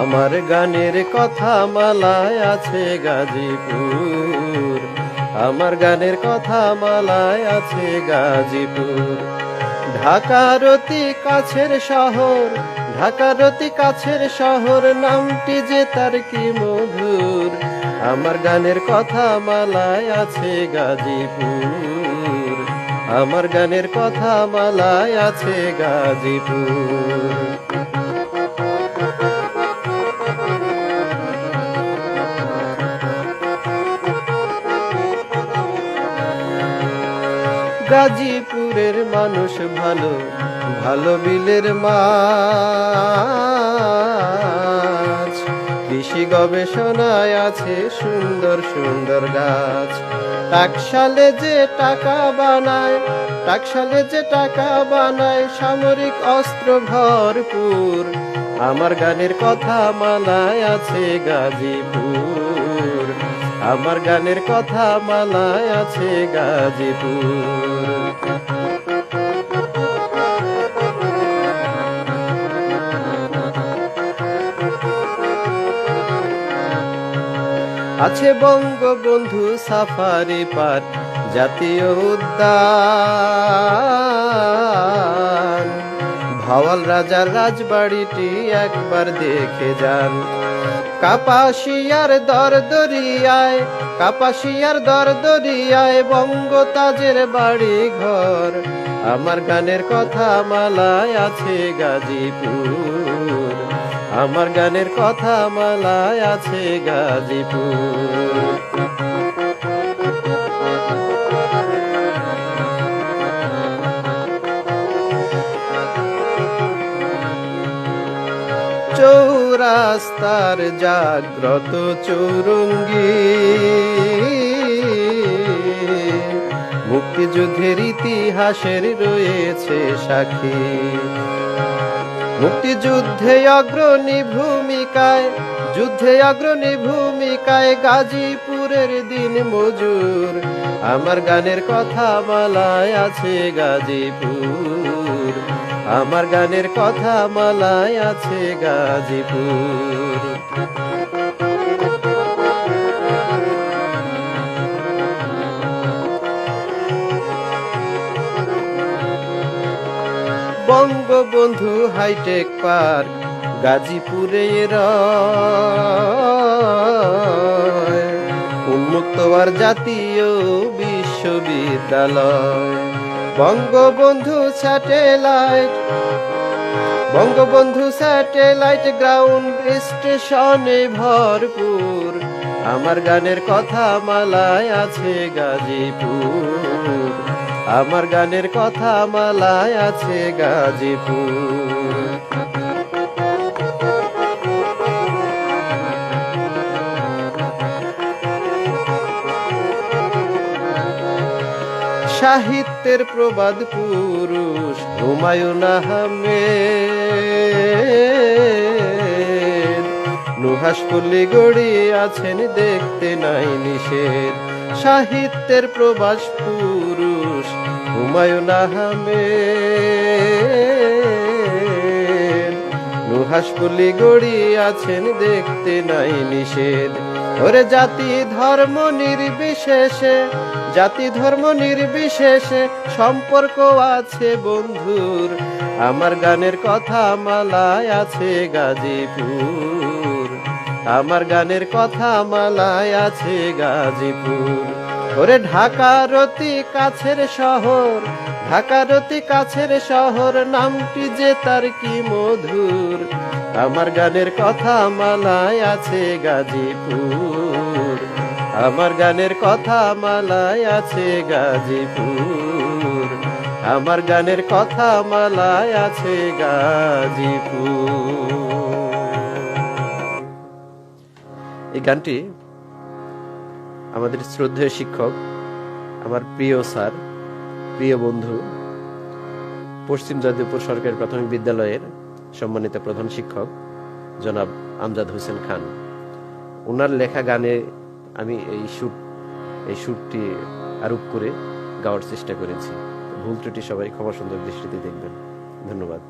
আমার গানের কথা মালায় আছে গাজীপুর। আমার গানের কথা মালায় আছে গাজীপুর। ঢাকার অতি কাছের শহর, ঢাকার অতি কাছের শহর, নামটি যে তার কি মধুর। আমার গানের কথা মালায় আছে গাজীপুর। আমার গানের কথা মালায় আছে গাজীপুর। গাজীপুরের মানুষ ভালো ভালো বিলের মাছ। কৃষি গবেষণায় আছে সুন্দর সুন্দর গাছ। টাকশালে যে টাকা বানায় টাকশালে যে টাকা বানায়, সামরিক অস্ত্র ভরপুর। আমার গানের কথা মানায় আছে গাজীপুর। আমার গানের কথা মালায় আছে গাজীপুর। আছে বঙ্গবন্ধু সাফারি পার্ক জাতীয় উদ্যান। ভাওয়াল রাজার রাজবাড়িটি একবার দেখে যান। কাপাসিয়ার দর দরিয়ায়, কাপাসিয়ার দর দরিয়ায় বঙ্গতাজের বাড়ি ঘর আমার গানের কথা মালায় আছে গাজীপুর। আমার গানের কথা মালায় আছে গাজীপুর। চৌরাস্তার জাগ্রত চৌরঙ্গি। মুক্তিযুদ্ধের ইতিহাসের রয়েছে সাক্ষী। মুক্তিযুদ্ধে অগ্রণী ভূমিকায়, যুদ্ধে অগ্রণী ভূমিকায় গাজীপুরের দিন মজুর। আমার গানের কথা মালায় আছে গাজীপুর। আমার গানের কথা মালায় আছে গাজীপুর বঙ্গবন্ধু হাইটেক পার্ক গাজীপুরে। উন্মুক্ত আর জাতীয় বিশ্ববিদ্যালয় Bangabandhu satellite Bangabandhu satellite ground স্টেশনে ভরপুর। আমার গানের কথা মালায় আছে গাজীপুর। আমার গানের কথা মালায় আছে গাজীপুর। সাহিত্যের প্রবাদ পুরুষ, হুমায়ুন আহমেদ। নুহাস পল্লী গড়ি আছেন দেখতে নাই নিষেধ। সাহিত্যের প্রবাস পুরুষ, হুমায়ুন আহমেদ। নুহাস পল্লী গড়ি আছেন দেখতে নাই নিষেধ। ওরে জাতি ধর্ম নির্বিশেষে, জাতি ধর্ম নির্বিশেষে সম্পর্ক আছে বন্ধুর, আমার গানের কথা মালায় আছে গাজীপুর, আমার গানের কথা মালায় আছে গাজীপুর। ওরে ঢাকার অতি কাছের শহর। ঢাকার অতি কাছের শহর, নামটি যে তার কি মধুর। আমার গানের কথা মালায় আছে গাজীপুর। আমার গানের কথা মালায় আছে গাজীপুর। আমার গানের কথা মালায় আছে গাজীপুর। এই গানটি আমাদের শ্রদ্ধেয় শিক্ষক, আমার প্রিয় স্যার, প্রিয় বন্ধু, পশ্চিম যাদবপুর সরকারি প্রাথমিক বিদ্যালয়ের সম্মানিত প্রধান শিক্ষক, জনাব আমজাদ হোসেন খান। ওনার লেখা গানে আমি এই সুর, এই সুরটি আরোপ করে গাওয়ার চেষ্টা করেছি। ভুল ত্রুটি সবাই ক্ষমা সুন্দর দৃষ্টিতে দেখবেন। ধন্যবাদ।